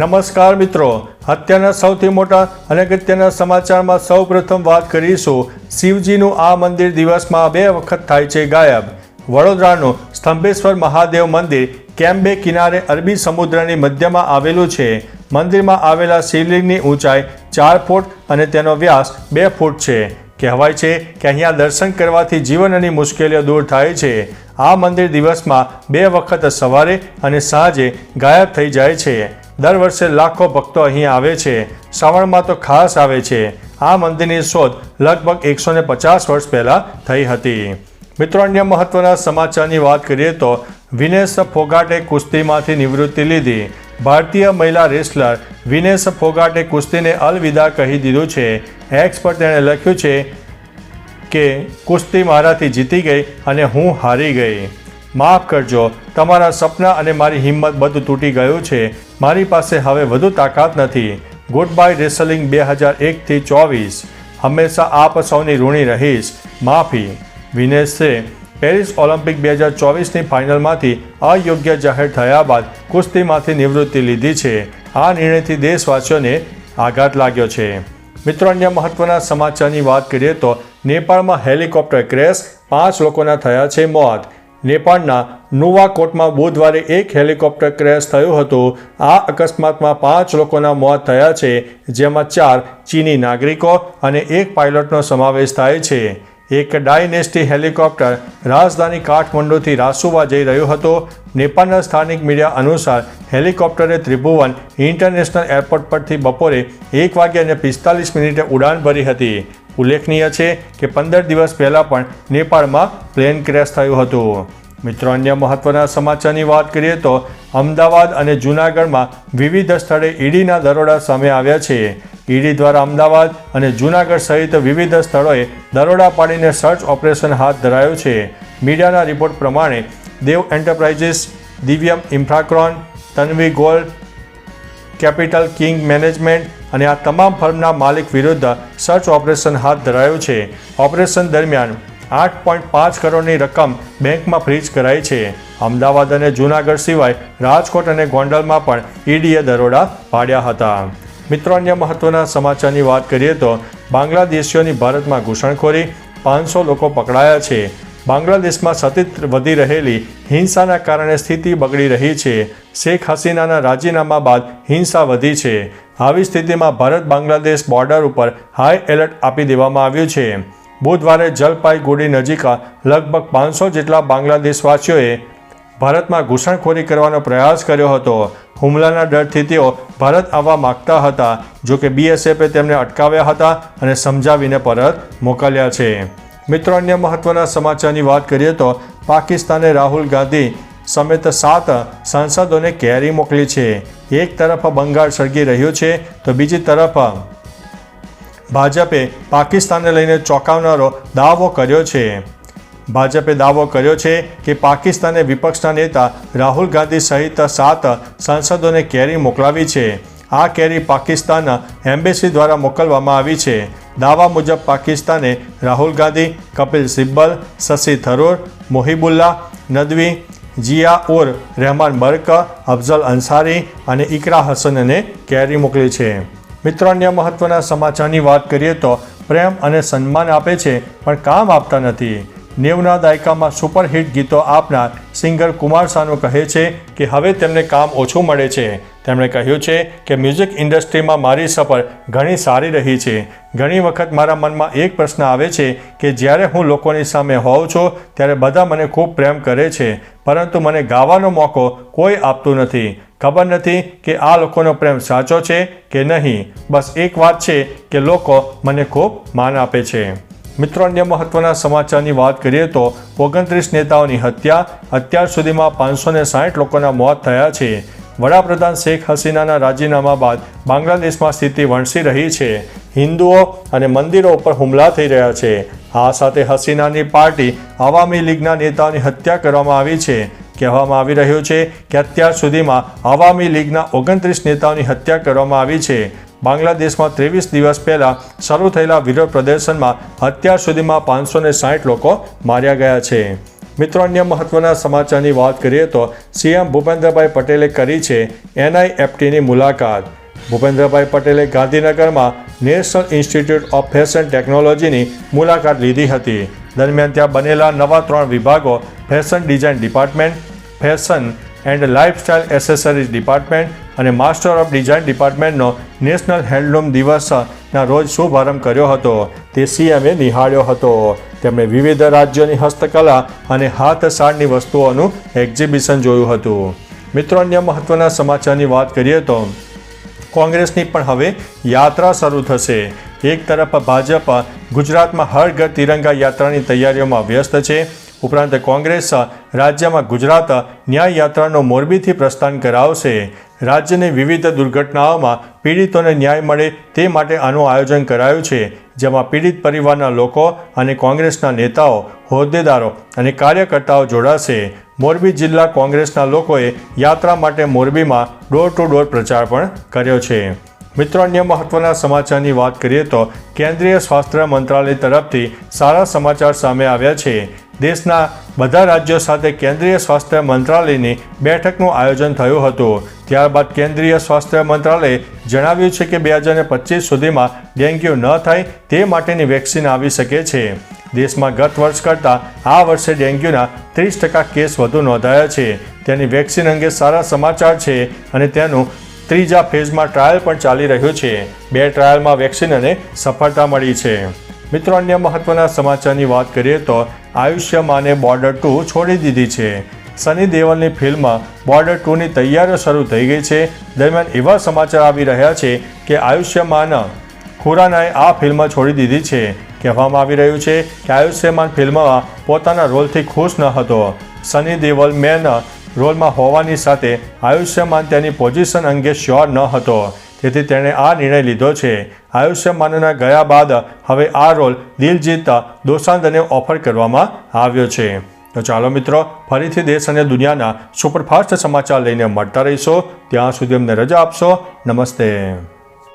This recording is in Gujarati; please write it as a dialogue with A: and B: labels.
A: નમસ્કાર મિત્રો. અત્યારના સૌથી મોટા અને અગત્યના સમાચારમાં સૌ પ્રથમ વાત કરીશું. શિવજીનું આ મંદિર દિવસમાં બે વખત થાય છે ગાયબ. વડોદરાનું સ્તંભેશ્વર મહાદેવ મંદિર કેમ્બે કિનારે અરબી સમુદ્રની મધ્યમાં આવેલું છે. મંદિરમાં આવેલા શિવલિંગની ઊંચાઈ ચાર ફૂટ અને તેનો વ્યાસ બે ફૂટ છે. કહેવાય છે કે અહીંયા દર્શન કરવાથી જીવનની મુશ્કેલીઓ દૂર થાય છે. આ મંદિર દિવસમાં બે વખત સવારે અને સાંજે ગાયબ થઈ જાય છે. દર વર્ષે લાખો ભક્તો અહીં આવે છે. શ્રાવણમાં તો ખાસ આવે છે. આ મંદિરની શોધ લગભગ એકસો ને પચાસ વર્ષ પહેલાં થઈ હતી. મિત્રો, અન્ય મહત્વના સમાચારની વાત કરીએ તો વિનેશ ફોગાટે કુસ્તીમાંથી નિવૃત્તિ લીધી. ભારતીય મહિલા રેસલર વિનેશ ફોગાટે કુસ્તીને અલવિદા કહી દીધું છે. એક્સ પર તેણે લખ્યું છે કે કુસ્તી મારાથી જીતી ગઈ અને હું હારી ગઈ. માફ કરજો, તમારા સપના અને મારી હિંમત બધું તૂટી ગયું છે. મારી પાસે હવે વધુ તાકાત નથી. ગુડ બાય રેસલિંગ બે હજાર એકથી ચોવીસ. હંમેશા આપ સૌની ઋણી રહીશ. માફી. વિનેશે પેરિસ ઓલિમ્પિક બે હજાર ચોવીસની ફાઇનલમાંથી અયોગ્ય જાહેર થયા બાદ કુસ્તીમાંથી નિવૃત્તિ લીધી છે. આ નિર્ણયથી દેશવાસીઓને આઘાત લાગ્યો છે. મિત્રો, અન્ય મહત્વના સમાચારની વાત કરીએ તો નેપાળમાં હેલિકોપ્ટર ક્રેશ, પાંચ લોકોના થયા છે મોત. નેપાળના નુવાકોટમાં બુધવારે એક હેલિકોપ્ટર ક્રેશ થયું હતું. આ અકસ્માતમાં પાંચ લોકોના મોત થયા છે, જેમાં ચાર ચીની નાગરિકો અને એક પાયલટનો સમાવેશ થાય છે. એક ડાયનેસ્ટી હેલિકોપ્ટર રાજધાની કાઠમંડુથી રાસુવા જઈ રહ્યું હતું. નેપાળના સ્થાનિક મીડિયા અનુસાર હેલિકોપ્ટરે ત્રિભુવન ઇન્ટરનેશનલ એરપોર્ટ પરથી બપોરે એક વાગ્યા અને પિસ્તાલીસ મિનિટે ઉડાન ભરી હતી. ઉલ્લેખનીય છે કે પંદર દિવસ પહેલાં પણ નેપાળમાં પ્લેન ક્રેશ થયું હતું. મિત્રો, અન્ય મહત્વના સમાચારની વાત કરીએ તો અમદાવાદ અને જૂનાગઢમાં વિવિધ સ્થળે ઈડીના દરોડા સામે આવ્યા છે. ઈડી દ્વારા અમદાવાદ અને જૂનાગઢ સહિત વિવિધ સ્થળોએ દરોડા પાડીને સર્ચ ઓપરેશન હાથ ધરાયું છે. મીડિયાના રિપોર્ટ પ્રમાણે Dev enterprises, Divyam Infracon, Tanvi gold, capital king management અને આ તમામ ફર્મના માલિક વિરુદ્ધ સર્ચ ઓપરેશન હાથ ધરાયું છે. ઓપરેશન દરમિયાન આઠ પોઈન્ટ પાંચ કરોડની રકમ બેંકમાં ફ્રીજ કરાઈ છે. અમદાવાદ અને જૂનાગઢ સિવાય રાજકોટ અને ગોંડલમાં પણ ઈડીએ દરોડા પાડ્યા હતા. મિત્રો, અન્ય મહત્વના સમાચારની વાત કરીએ તો બાંગ્લાદેશીઓની ભારતમાં ઘૂસણખોરી પાંચસો લોકો પકડાયા છે. બાંગ્લાદેશમાં સતત વધી રહેલી હિંસાના કારણે સ્થિતિ બગડી રહી છે. શેખ હસીનાના રાજીનામા બાદ હિંસા વધી છે. આવી સ્થિતિમાં ભારત બાંગ્લાદેશ બોર્ડર ઉપર હાઈ એલર્ટ આપી દેવામાં આવ્યું છે. બુધવારે જલપાઈગુડી નજીક લગભગ પાંચસો જેટલા બાંગ્લાદેશવાસીઓએ ભારતમાં ઘૂસણખોરી કરવાનો પ્રયાસ કર્યો હતો. હુમલાના ડરથી તેઓ ભારત આવવા માગતા હતા જો કે બીએસએફે તેમને અટકાવ્યા હતા અને સમજાવીને પરત મોકલ્યા છે. મિત્રો, અન્ય મહત્વના સમાચારની વાત કરીએ તો પાકિસ્તાને રાહુલ ગાંધી સમેત સાત સાંસદોને કેરી મોકલી છે. એક તરફ બંગાળ સળગી રહ્યું છે તો બીજી તરફ ભાજપે પાકિસ્તાનને લઈને ચોંકાવનારો દાવો કર્યો છે. ભાજપે દાવો કર્યો છે કે પાકિસ્તાને વિપક્ષના નેતા રાહુલ ગાંધી સહિત સાત સાંસદોને કેરી મોકલાવી છે. આ કેરી પાકિસ્તાન એમ્બેસી દ્વારા મોકલવામાં આવી છે. દાવા મુજબ પાકિસ્તાને રાહુલ ગાંધી, કપિલ સિબ્બલ, શશી થરૂર, મોહિબુલ્લા, નદવી, જિયા ઉર રહેમાન બર્ક, અફઝલ અંસારી અને ઇકરા હસનને કેરી મોકલી છે. મિત્રો, અન્ય મહત્વના સમાચારની વાત કરીએ તો પ્રેમ અને સન્માન આપે છે, પણ કામ આપતા નથી. નેવના દાયકામાં સુપરહિટ ગીતો આપનાર સિંગર કુમાર સાનુ કહે છે કે હવે તેમને કામ ઓછું મળે છે. તેમણે કહ્યું છે કે મ્યુઝિક ઇન્ડસ્ટ્રીમાં મારી સફર ઘણી સારી રહી છે. ઘણી વખત મારા મનમાં એક પ્રશ્ન આવે છે કે જ્યારે હું લોકોની સામે હોઉં છું, ત્યારે બધા મને ખૂબ પ્રેમ કરે છે, પરંતુ મને ગાવાનો મોકો કોઈ આપતું નથી. ખબર નથી કે આ લોકોનો પ્રેમ સાચો છે કે નહીં. બસ એક વાત છે કે લોકો મને ખૂબ માન આપે છે. મિત્રો, અન્ય મહત્વના સમાચારની વાત કરીએ તો ઓગણત્રીસ નેતાઓની હત્યા. અત્યાર સુધીમાં પાંચસો ને સાઠ લોકોના મોત થયા છે. વડાપ્રધાન શેખ હસીનાના રાજીનામા બાદ બાંગ્લાદેશમાં સ્થિતિ વણસી રહી છે. હિન્દુઓ અને મંદિરો ઉપર હુમલા થઈ રહ્યા છે. આ સાથે હસીનાની પાર્ટી આવામી લીગના નેતાઓની હત્યા કરવામાં આવી છે. કહેવામાં આવી રહ્યું છે કે અત્યાર સુધીમાં આવામી લીગના ઓગણત્રીસ નેતાઓની હત્યા કરવામાં આવી છે. બાંગ્લાદેશમાં ત્રેવીસ દિવસ પહેલાં શરૂ થયેલા વિરોધ પ્રદર્શનમાં અત્યાર સુધીમાં પાંચસો લોકો માર્યા ગયા છે. મિત્રો, અન્ય મહત્વના સમાચારની વાત કરીએ તો સીએમ ભૂપેન્દ્રભાઈ પટેલે કરી છે એનઆઈએફટીની મુલાકાત. ભૂપેન્દ્રભાઈ પટેલે ગાંધીનગરમાં નેશનલ ઇન્સ્ટિટ્યૂટ ઓફ ફેશન ટેકનોલોજીની મુલાકાત લીધી હતી. દરમિયાન ત્યાં બનેલા નવા ત્રણ વિભાગો fashion design department, fashion and lifestyle accessories department અને માસ્ટર ઓફ ડિઝાઇન ડિપાર્ટમેન્ટનો નેશનલ હેન્ડલૂમ દિવસના રોજ શુભારંભ કર્યો હતો. તે સીએમએ નિહાળ્યો હતો. તેમણે વિવિધ રાજ્યોની હસ્તકલા અને હાથસાળની વસ્તુઓનું એક્ઝિબિશન જોયું હતું. મિત્રો, અન્ય મહત્વના સમાચારની વાત કરીએ તો, કોંગ્રેસની પણ હવે યાત્રા શરૂ થશે. એક તરફ ભાજપ ગુજરાતમાં હર ઘર તિરંગા યાત્રાની તૈયારીઓમાં વ્યસ્ત છે. ઉપરાંત કોંગ્રેસ રાજ્યમાં ગુજરાત ન્યાય યાત્રાનો મોરબીથી પ્રસ્થાન કરાવશે. રાજ્યની વિવિધ દુર્ઘટનાઓમાં પીડિતોને ન્યાય મળે તે માટે આનું આયોજન કરાયું છે. જેમાં પીડિત પરિવારના લોકો અને કોંગ્રેસના નેતાઓ, હોદ્દેદારો અને કાર્યકર્તાઓ જોડાશે. મોરબી જિલ્લા કોંગ્રેસના લોકોએ યાત્રા માટે મોરબીમાં ડોર ટુ ડોર પ્રચાર પણ કર્યો છે. મિત્રો, અન્ય મહત્વના સમાચારની વાત કરીએ તો કેન્દ્રીય સ્વાસ્થ્ય મંત્રાલય તરફથી સારા સમાચાર સામે આવ્યા છે. દેશના બધા રાજ્યો સાથે કેન્દ્રીય સ્વાસ્થ્ય મંત્રાલયની બેઠકનું આયોજન થયું હતું. ત્યારબાદ કેન્દ્રીય સ્વાસ્થ્ય મંત્રાલયે જણાવ્યું છે કે બે હજાર પચીસ સુધીમાં ડેન્ગ્યુ ન થાય તે માટેની વેક્સિન આવી શકે છે. દેશમાં ગત વર્ષ કરતાં આ વર્ષે ડેન્ગ્યુના ત્રીસ ટકા કેસ વધુ નોંધાયા છે. તેની વેક્સિન અંગે સારા સમાચાર છે અને તેનું ત્રીજા ફેઝમાં ટ્રાયલ પણ ચાલી રહ્યું છે. બે ટ્રાયલમાં વેક્સિનને સફળતા મળી છે. મિત્રો, અન્ય મહત્વના સમાચારની વાત કરીએ તો આયુષ્યમાને બોર્ડર ટુ છોડી દીધી છે. સની દેવલની ફિલ્મ બોર્ડર ટુની તૈયારીઓ શરૂ થઈ ગઈ છે. દરમિયાન એવા સમાચાર આવી રહ્યા છે કે આયુષ્યમાન ખુરાનાએ આ ફિલ્મ છોડી દીધી છે. કહેવામાં આવી રહ્યું છે કે આયુષ્યમાન ફિલ્મમાં પોતાના રોલથી ખુશ ન હતો. સની દેવલ મેન રોલમાં હોવાની સાથે આયુષ્યમાન તેની પોઝિશન અંગે શ્યોર ન હતો. તેથી તેણે આ નિર્ણય લીધો છે. આયુષ્યમાનના ગયા બાદ હવે આ રોલ દિલજીત દોસાંધને ઓફર કરવામાં આવ્યો છે. તો ચાલો મિત્રો, ફરીથી દેશ અને દુનિયાના સુપરફાસ્ટ સમાચાર લઈને મળતા રહીશો. ત્યાં સુધી અમને રજા આપશો. નમસ્તે.